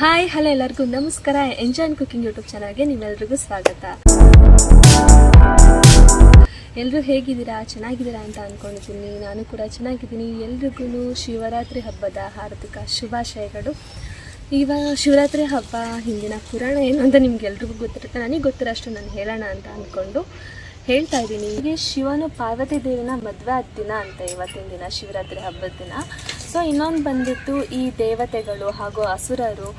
Hi, hello ಎಲ್ಲರಿಗೂ ನಮಸ್ಕಾರ. Enjoy cooking YouTube ಚಾನಲ್ಗೆ ನಿಮ್ಮೆಲ್ರಿಗೂ ಸ್ವಾಗತ. ಎಲ್ಲರೂ ಹೇಗಿದ್ದೀರಾ? ಚೆನ್ನಾಗಿದ್ದೀರಾ ಅಂತ ಅಂದ್ಕೊಂಡಿದ್ದೀನಿ ನಾನು ಕೂಡ ಚೆನ್ನಾಗಿದ್ದೀನಿ. ಎಲ್ರಿಗೂ ಶಿವರಾತ್ರಿ ಹಬ್ಬದ ಹಾರ್ದಿಕ ಶುಭಾಶಯಗಳು. ಇವಾಗ ಶಿವರಾತ್ರಿ ಹಬ್ಬ ಹಿಂದಿನ ಪುರಾಣ ಏನು ಅಂತ ನಿಮ್ಗೆಲ್ರಿಗೂ ಗೊತ್ತಿರುತ್ತೆ. ನನಗೆ ಗೊತ್ತಿರೋಷ್ಟು ನಾನು ಹೇಳೋಣ ಅಂತ ಅಂದ್ಕೊಂಡು ಹೇಳ್ತಾ ಇದ್ದೀನಿ. ಹೀಗೆ ಶಿವನು ಪಾರ್ವತಿ ದೇವಿನ ಮದುವೆ ಆದ ದಿನ ಅಂತ ಇವತ್ತಿನ ದಿನ ಶಿವರಾತ್ರಿ ಹಬ್ಬದ ದಿನ. ಸೊ ಇನ್ನೊಂದು ಬಂದ್ಬಿಟ್ಟು ಈ ದೇವತೆಗಳು ಹಾಗೂ ಅಸುರರು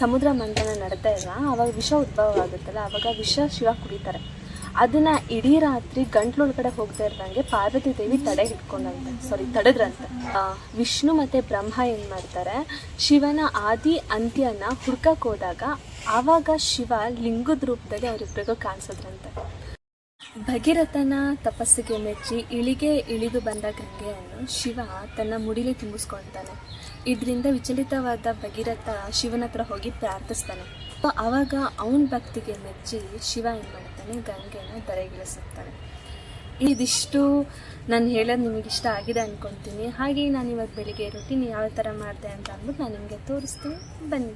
ಸಮುದ್ರ ಮಂಥನ ನಡ್ತಾ ಇಲ್ಲ. ಆವಾಗ ವಿಷ ಉದ್ಭವ ಆಗುತ್ತಲ್ಲ ಆವಾಗ ವಿಷ ಶಿವ ಕುಡಿತಾರೆ. ಅದನ್ನ ಇಡೀ ರಾತ್ರಿ ಗಂಟ್ಲೊಳಗಡೆ ಹೋಗ್ತಾ ಇರ್ದಂಗೆ ಪಾರ್ವತಿ ದೇವಿ ತಡೆ ಹಿಡ್ಕೊಂಡಂತೆ. ಸಾರಿ ತಡೆದ್ರಂತೆ. ವಿಷ್ಣು ಮತ್ತೆ ಬ್ರಹ್ಮ ಏನು ಮಾಡ್ತಾರೆ, ಶಿವನ ಆದಿ ಅಂತ್ಯನ ಹುಡ್ಕಕ್ ಹೋದಾಗ, ಆವಾಗ ಶಿವ ಲಿಂಗದ ರೂಪದಲ್ಲಿ ಅವರಿಬ್ಬರಿಗೂ ಕಾಣಿಸೋದ್ರಂತೆ. ಭಗೀರಥನ ತಪಸ್ಸಿಗೆ ಮೆಚ್ಚಿ ಇಳಿಗೆ ಇಳಿದು ಬಂದ ಗಂಗೆಯನ್ನು ಶಿವ ತನ್ನ ಮುಡಿಲಿ ತುಂಬಿಸ್ಕೊಳ್ತಾನೆ. ಇದರಿಂದ ವಿಚಲಿತವಾದ ಭಗೀರಥ ಶಿವನ ಹತ್ರ ಹೋಗಿ ಪ್ರಾರ್ಥಿಸ್ತಾನೆ. ಆವಾಗ ಅವನ ಭಕ್ತಿಗೆ ಮೆಚ್ಚಿ ಶಿವ ಏನು ಮಾಡ್ತಾನೆ, ಗಂಗೆನ ದರೆಗಿಳಿಸುತ್ತಾನೆ ಇದಿಷ್ಟು ನಾನು ಹೇಳೋದು ನಿಮಗೆ ಇಷ್ಟ ಆಗಿದೆ ಅಂದ್ಕೊತೀನಿ ಹಾಗೆ ನಾನು ಇವತ್ತು ಬೆಳಿಗ್ಗೆ ರೊಟೀನ್ ಯಾವ ಥರ ಮಾಡಿದೆ ಅಂತ ಅಂದ್ಬಿಟ್ಟು ನಾನು ನಿಮಗೆ ತೋರಿಸ್ತೀನಿ. ಬನ್ನಿ.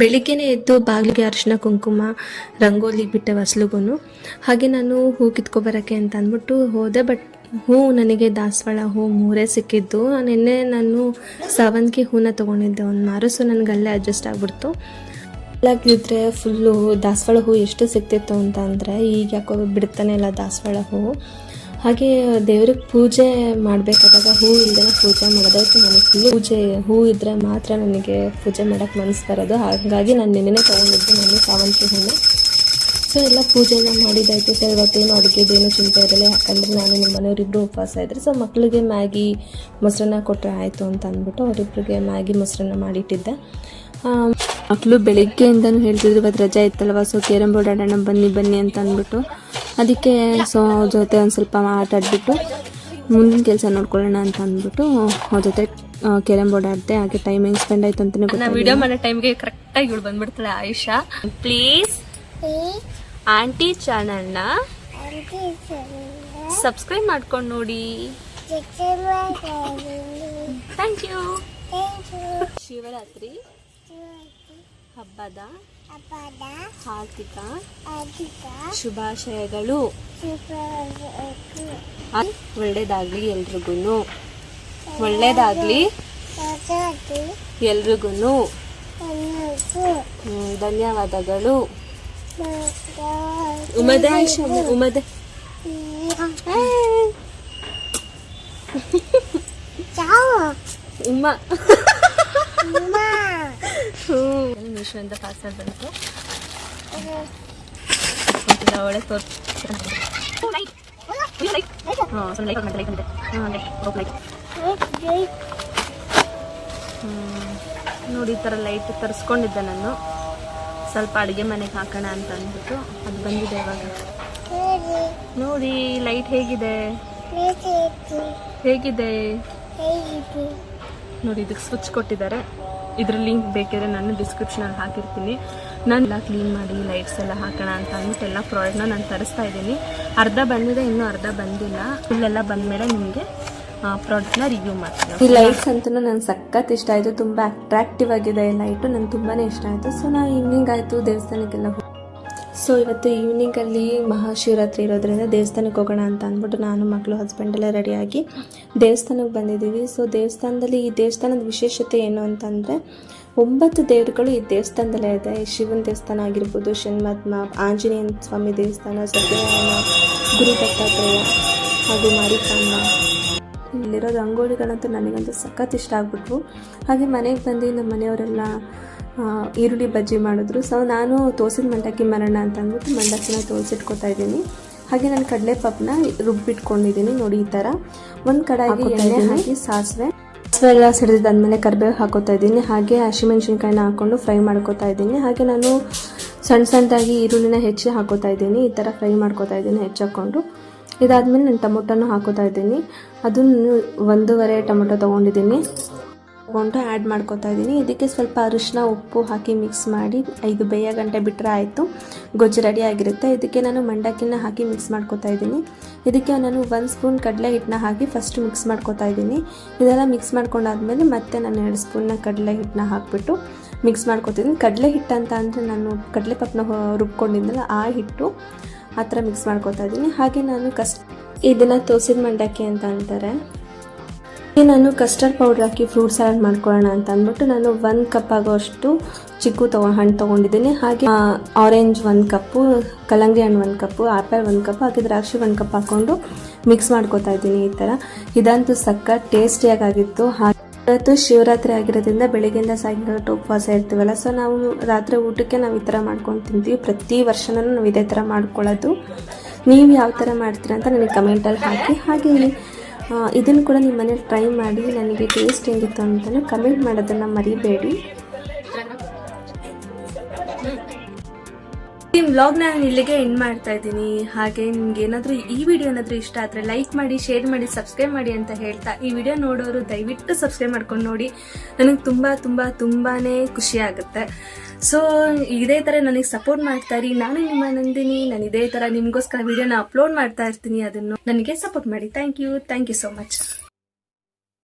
ಬೆಳಿಗ್ಗೆನೇ ಎದ್ದು ಬಾಗಿಲಿಗೆ ಅರಿಶಿನ ಕುಂಕುಮ, ರಂಗೋಲಿ ಬಿಟ್ಟೆ ಹೊಸ್ಲಿಗೂ ಹಾಗೆ ನಾನು ಹೂ ಕಿತ್ಕೊಬರೋಕ್ಕೆ ಅಂತ ಅಂದ್ಬಿಟ್ಟು ಹೋದೆ ಬಟ್ ಹೂ ನನಗೆ ದಾಸವಾಳ ಹೂ ಮೂರೇ ಸಿಕ್ಕಿದ್ದು. ನಿನ್ನೆ ನಾನು ಸಾವಂತಿಗೆ ಹೂನ ತೊಗೊಂಡಿದ್ದೆ ಒಂದು ಮಾರು ಸೊ ನನಗೆ ಅಲ್ಲೇ ಅಡ್ಜಸ್ಟ್ ಆಗಿಬಿಡ್ತು. ಆಗಿದ್ರೆ ಫುಲ್ಲು ದಾಸವಾಳ ಹೂ ಎಷ್ಟು ಸಿಕ್ತಿತ್ತು ಅಂತ ಅಂದರೆ, ಈಗ ಯಾಕೋ ಬಿಡ್ತಾನೆ ಇಲ್ಲ ದಾಸವಾಳ ಹೂ. ಹಾಗೆ ದೇವ್ರಿಗೆ ಪೂಜೆ ಮಾಡಬೇಕಾದಾಗ ಹೂ ಇಲ್ಲದೆ ಪೂಜೆ ಮಾಡೋದಕ್ಕೆ ನನಗೆ ಪೂಜೆ, ಹೂ ಇದ್ದರೆ ಮಾತ್ರ ನನಗೆ ಪೂಜೆ ಮಾಡೋಕ್ಕೆ ಮನಸ್ಸು ಬರೋದು ಹಾಗಾಗಿ ನಾನು ನಿನ್ನೆ ತೊಗೊಂಡಿದ್ದೆ ನಾನು ಸಾವಂತಿ ಹೂನ. ಸೊ ಎಲ್ಲ ಪೂಜೆ ಎಲ್ಲ ಮಾಡಿದ್ದಾಯಿತು ಸೊ ಇವತ್ತೇನು ಅಡುಗೆದೇನು ಚಿಂತೆ ಇರಲಿಲ್ಲ ಯಾಕಂದರೆ ನಾನು ನಿಮ್ಮ ಮನೆಯವರಿಬ್ಬರು ಉಪವಾಸ ಇದ್ದರು ಸೊ ಮಕ್ಕಳಿಗೆ ಮ್ಯಾಗಿ, ಮೊಸರನ್ನ ಕೊಟ್ಟರೆ ಆಯಿತು ಅಂತ ಅಂದ್ಬಿಟ್ಟು ಅವರಿಬ್ಬರಿಗೆ ಮ್ಯಾಗಿ, ಮೊಸರನ್ನ ಮಾಡಿಟ್ಟಿದ್ದೆ. ಮಕ್ಕಳು ಬೆಳಿಗ್ಗೆಯಿಂದನೂ ಹೇಳ್ತಿದ್ರು ಇವತ್ತು ರಜೆ ಇತ್ತಲ್ವ ಸೊ ಕೇರಂ ಬೋರ್ಡ್ ಆಡೋಣ ಬನ್ನಿ ಬನ್ನಿ ಅಂತ ಅಂದ್ಬಿಟ್ಟು. ಅದಕ್ಕೆ ಸೊ ಅವ್ರ ಜೊತೆ ಒಂದು ಸ್ವಲ್ಪ ಮಾತಾಡ್ಬಿಟ್ಟು ಮುಂದಿನ ಕೆಲಸ ನೋಡ್ಕೊಳ್ಳೋಣ ಅಂತ ಅಂದ್ಬಿಟ್ಟು ಅವ್ರ ಜೊತೆ ಕೇರಂ ಬೋರ್ಡ್ ಆಡಿದೆ ಹಾಗೆ ಟೈಮ್ ಹೆಂಗೆ ಸ್ಪೆಂಡ್ ಆಯ್ತು ಅಂತಲೇ ಗೊತ್ತಿಲ್ಲ ವಿಡಿಯೋ ಮಾಡೋ ಟೈಮ್ಗೆ ಕರೆಕ್ಟಾಗಿ ಇವಳು ಬಂದ್ಬಿಡ್ತಾಳೆ ಆಯುಷಾ. ಪ್ಲೀಸ್ ಆಂಟಿ ಚಾನಲ್ನ ಸಬ್ಸ್ಕ್ರೈಬ್ ಮಾಡ್ಕೊಂಡು ನೋಡಿ. Thank you Shivaratri. ಹಬ್ಬದ ಹಾರ್ದಿಕ ಶುಭಾಶಯಗಳು. ಅ- ಒಳ್ಳೇದಾಗ್ಲಿ ಎಲ್ರಿಗೂ ಒಳ್ಳೇದಾಗ್ಲಿ ಎಲ್ರಿಗೂ ಧನ್ಯವಾದಗಳು. ಉಮದೆ ಆಯುಷ ಉಮದೆ. ಉಮ್ಮ ಹ್ಞೂ ಮೀಶೋಯಿಂದ ಪಾರ್ಸಲ್ ಬಂತು. ಒಳ್ಳೆ ನೋಡಿ ಈ ಥರ ಲೈಟ್ ತರಿಸ್ಕೊಂಡಿದ್ದೆ ನಾನು. ಸ್ವಲ್ಪ ಅಡುಗೆ ಮನೆಗೆ ಹಾಕೋಣ ಅಂತ ಅಂದ್ಬಿಟ್ಟು ಅದು ಬಂದಿದೆ ಇವಾಗ. ನೋಡಿ ಲೈಟ್ ಹೇಗಿದೆ? ಹೇಗಿದೆ? ನೋಡಿ, ಇದಕ್ಕೆ ಸ್ವಿಚ್ ಕೊಟ್ಟಿದ್ದಾರೆ. ಇದ್ರ ಲಿಂಕ್ ಬೇಕಿದ್ರೆ ನಾನು ಡಿಸ್ಕ್ರಿಪ್ಷನಲ್ಲಿ ಹಾಕಿರ್ತೀನಿ. ನಾನು ಎಲ್ಲ ಕ್ಲೀನ್ ಮಾಡಿ ಲೈಟ್ಸ್ ಎಲ್ಲ ಹಾಕೋಣ ಅಂತ ಅಂದ್ಬಿಟ್ಟು ಎಲ್ಲ ಪ್ರಾಡಕ್ಟ್ನ ನಾನು ತರಿಸ್ತಾ ಇದ್ದೀನಿ. ಅರ್ಧ ಬಂದಿದೆ, ಇನ್ನೂ ಅರ್ಧ ಬಂದಿಲ್ಲ. ಇಲ್ಲೆಲ್ಲ ಬಂದಮೇಲೆ ನಿಮಗೆ ಪ್ರಾಡಕ್ಟ್ನ ರಿವ್ಯೂ ಮಾಡ್ತೀನಿ. ಈ ಲೈಟ್ಸ್ ಅಂತೂ ನನಗೆ ಸಖತ್ ಇಷ್ಟ ಆಯಿತು. ತುಂಬ ಅಟ್ರಾಕ್ಟಿವ್ ಆಗಿದೆ ಈ ಲೈಟು ನನಗೆ ತುಂಬಾ ಇಷ್ಟ ಆಯಿತು. ಸೊ ನಾ ಈವ್ನಿಂಗ್ ಆಯಿತು ದೇವಸ್ಥಾನಕ್ಕೆಲ್ಲ ಸೊ ಇವತ್ತು ಈವ್ನಿಂಗಲ್ಲಿ ಮಹಾಶಿವರಾತ್ರಿ ಇರೋದ್ರಿಂದ ದೇವಸ್ಥಾನಕ್ಕೆ ಹೋಗೋಣ ಅಂತ ಅಂದ್ಬಿಟ್ಟು ನಾನು, ಮಕ್ಕಳು ಹಸ್ಬೆಂಡ್ ಎಲ್ಲ ರೆಡಿಯಾಗಿ ದೇವಸ್ಥಾನಕ್ಕೆ ಬಂದಿದ್ದೀವಿ. ಸೊ ದೇವಸ್ಥಾನದಲ್ಲಿ ಈ ದೇವಸ್ಥಾನದ ವಿಶೇಷತೆ ಏನು ಅಂತಂದರೆ, ಒಂಬತ್ತು ದೇವರುಗಳು ಈ ದೇವಸ್ಥಾನದಲ್ಲೇ ಇದೆ. ಶಿವನ ದೇವಸ್ಥಾನ ಆಗಿರ್ಬೋದು, ಶನ್ಮಾತ್ಮ, ಆಂಜನೇಯನ ಸ್ವಾಮಿ ದೇವಸ್ಥಾನ, ಸತ್ಯನಾರಾಯಣ ಗುರು ದತ್ತಾತ್ರೇಯ ಹಾಗೂ ಮಾರಿಕಾಂಬ. ಇಲ್ಲಿರೋ ರಂಗೋಲಿಗಳಂತೂ ನನಗಂತೂ ಸಖತ್ ಇಷ್ಟ ಆಗ್ಬಿಟ್ವು. ಹಾಗೆ ಮನೆಗೆ ಬಂದು, ನಮ್ಮ ಮನೆಯವರೆಲ್ಲ ಈರುಳ್ಳಿ ಬಜ್ಜಿ ಮಾಡಿದ್ರು. ಸೊ ನಾನು ತೋಸಿದ ಮಂಡಕ್ಕಿ ಮರಣ ಅಂತ ಅಂದ್ಬಿಟ್ಟು ಮಂಡಕ್ಕಿನ ತೋರಿಸಿಟ್ಕೊತಾ ಇದ್ದೀನಿ ಹಾಗೆ ನಾನು ಕಡಲೆ ಪಪ್ಪನ ರುಬ್ಬಿಟ್ಕೊಂಡಿದ್ದೀನಿ ನೋಡಿ ಈ ಥರ. ಒಂದು ಕಡಾಯಿಗೆ ಎಣ್ಣೆ ಹಾಕಿ ಸಾಸಿವೆ. ಸಾಸಿವೆ ಎಲ್ಲ ಸಿಡಿದಾದ್ಮೇಲೆ ಕರಿಬೇವು ಹಾಕೋತಾ ಇದ್ದೀನಿ ಹಾಗೆ ಹಸಿಮೆಣ್ಸಿನ್ಕಾಯಿನ ಹಾಕ್ಕೊಂಡು ಫ್ರೈ ಮಾಡ್ಕೋತಾ ಇದ್ದೀನಿ ಹಾಗೆ ನಾನು ಸಣ್ಣ ಸಣ್ಣದಾಗಿ ಈರುಳ್ಳಿನ ಹೆಚ್ಚಿ ಹಾಕೋತಾ ಇದ್ದೀನಿ ಈ ಥರ ಫ್ರೈ ಮಾಡ್ಕೋತಾ ಇದ್ದೀನಿ ಹೆಚ್ಚಾಕೊಂಡು. ಇದಾದಮೇಲೆ ನಾನು ಟೊಮೊಟೊನೂ ಹಾಕೋತಾ ಇದ್ದೀನಿ ಅದನ್ನು ಒಂದೂವರೆ ಟೊಮೊಟೊ ತೊಗೊಂಡಿದ್ದೀನಿ. ತೊಗೊಂಡು ಆ್ಯಡ್ ಮಾಡ್ಕೊತಾ ಇದ್ದೀನಿ. ಇದಕ್ಕೆ ಸ್ವಲ್ಪ ಅರಿಶಿನ, ಉಪ್ಪು ಹಾಕಿ ಮಿಕ್ಸ್ ಮಾಡಿ ಐದು ಬೇಯ ಗಂಟೆ ಬಿಟ್ಟರೆ ಆಯಿತು. ಗೊಜ್ಜು ರೆಡಿ ಆಗಿರುತ್ತೆ. ಇದಕ್ಕೆ ನಾನು ಮಂಡಕ್ಕಿನ ಹಾಕಿ ಮಿಕ್ಸ್ ಮಾಡ್ಕೊತಾ ಇದ್ದೀನಿ. ಇದಕ್ಕೆ ನಾನು ಒಂದು ಸ್ಪೂನ್ ಕಡಲೆ ಹಿಟ್ಟನ್ನ ಹಾಕಿ ಫಸ್ಟ್ ಮಿಕ್ಸ್ ಮಾಡ್ಕೊತಾ ಇದ್ದೀನಿ. ಇದೆಲ್ಲ ಮಿಕ್ಸ್ ಮಾಡ್ಕೊಂಡಾದ್ಮೇಲೆ ಮತ್ತೆ ನಾನು ಎರಡು ಸ್ಪೂನ್ನ ಕಡಲೆ ಹಿಟ್ಟನ್ನ ಹಾಕಿಬಿಟ್ಟು ಮಿಕ್ಸ್ ಮಾಡ್ಕೊತಿದ್ದೀನಿ. ಕಡಲೆ ಹಿಟ್ಟು ಅಂತ ಅಂದರೆ ನಾನು ಕಡಲೆ ಪಪ್ಪನ ರುಬ್ಕೊಂಡಿದ್ದಲ್ಲ ಆ ಹಿಟ್ಟು ಆ ಥರ ಮಿಕ್ಸ್ ಮಾಡ್ಕೊತಾ ಇದ್ದೀನಿ. ಹಾಗೆ ನಾನು ಕಸ್ ಇದನ್ನು ತೋಸಿದ ಮಂಡಕ್ಕಿ ಅಂತ ಅಂತಾರೆ. ನಾನು ಕಸ್ಟರ್ಡ್ ಪೌಡ್ರ್ ಹಾಕಿ ಫ್ರೂಟ್ ಸಲಾಡ್ ಮಾಡ್ಕೊಳ್ಳೋಣ ಅಂತ ಅಂದ್ಬಿಟ್ಟು ನಾನು ಒಂದು ಕಪ್ ಆಗೋಷ್ಟು ಚಿಕ್ಕು ತಗೊ ಹಣ್ಣು ತೊಗೊಂಡಿದ್ದೀನಿ. ಹಾಗೆ ಆರೆಂಜ್ ಒಂದು ಕಪ್ಪು ಕಲ್ಲಂಗಡಿ ಹಣ್ಣು ಒಂದು ಕಪ್ಪು ಆ್ಯಪಲ್ ಒಂದು ಕಪ್ ಹಾಗೆ ದ್ರಾಕ್ಷಿ ಒಂದು ಕಪ್ ಹಾಕ್ಕೊಂಡು ಮಿಕ್ಸ್ ಮಾಡ್ಕೊತಾ ಇದ್ದೀನಿ ಈ ಥರ ಇದಂತೂ ಸಕ್ಕ ಟೇಸ್ಟಿಯಾಗಿತ್ತು ಹಾಗೆ, ಇವತ್ತು ಶಿವರಾತ್ರಿ ಆಗಿರೋದ್ರಿಂದ ಬೆಳಿಗ್ಗೆಯಿಂದ ಸಾಯಂಕಾಲ ಉಪವಾಸ ಇರ್ತೀವಲ್ಲ ಸೊ ನಾವು ರಾತ್ರಿ ಊಟಕ್ಕೆ ನಾವು ಈ ಥರ ಮಾಡ್ಕೊಂಡು ತಿಂತೀವಿ. ಪ್ರತಿ ವರ್ಷನೂ ನಾವು ಇದೇ ಥರ ಮಾಡ್ಕೊಳ್ಳೋದು. ನೀವು ಯಾವ ಥರ ಮಾಡ್ತೀರಾ ಅಂತ ನನಗೆ ಕಮೆಂಟಲ್ಲಿ ಹಾಕಿ ಹಾಗೆ ಇದನ್ನು ಕೂಡ ನಿಮ್ಮ ಮನೇಲಿ ಟ್ರೈ ಮಾಡಿ ನನಗೆ ಟೇಸ್ಟ್ ಹೆಂಗಿತ್ತು ಅಂತಲೂ ಕಮೆಂಟ್ ಮಾಡೋದನ್ನು ಮರಿಬೇಡಿ. ಈ ಬ್ಲಾಗ್ ನಾನು ಇಲ್ಲಿಗೆ ಎಂಡ್ ಮಾಡ್ತಾ ಇದ್ದೀನಿ. ಹಾಗೆ ನಿಮ್ಗೆ ಏನಾದರೂ ಈ ವಿಡಿಯೋ ಏನಾದರೂ ಇಷ್ಟ ಆದರೆ ಲೈಕ್ ಮಾಡಿ ಶೇರ್ ಮಾಡಿ ಸಬ್ಸ್ಕ್ರೈಬ್ ಮಾಡಿ ಅಂತ ಹೇಳ್ತಾ ಈ ವಿಡಿಯೋ ನೋಡೋರು ದಯವಿಟ್ಟು ಸಬ್ಸ್ಕ್ರೈಬ್ ಮಾಡ್ಕೊಂಡು ನೋಡಿ. ನನಗೆ ತುಂಬ ತುಂಬ ತುಂಬಾ ಖುಷಿ ಆಗುತ್ತೆ. ಸೊ ಇದೇ ಥರ ನನಗೆ ಸಪೋರ್ಟ್ ಮಾಡ್ತಾ ಇರಿ. ನಾನು ನಿಮ್ಮ ನಂದಿನಿ. ನಾನು ಇದೇ ಥರ ನಿಮಗೋಸ್ಕರ ವಿಡಿಯೋನ ಅಪ್ಲೋಡ್ ಮಾಡ್ತಾ ಇರ್ತೀನಿ. ಅದನ್ನು ನನಗೆ ಸಪೋರ್ಟ್ ಮಾಡಿ. Thank you thank you so much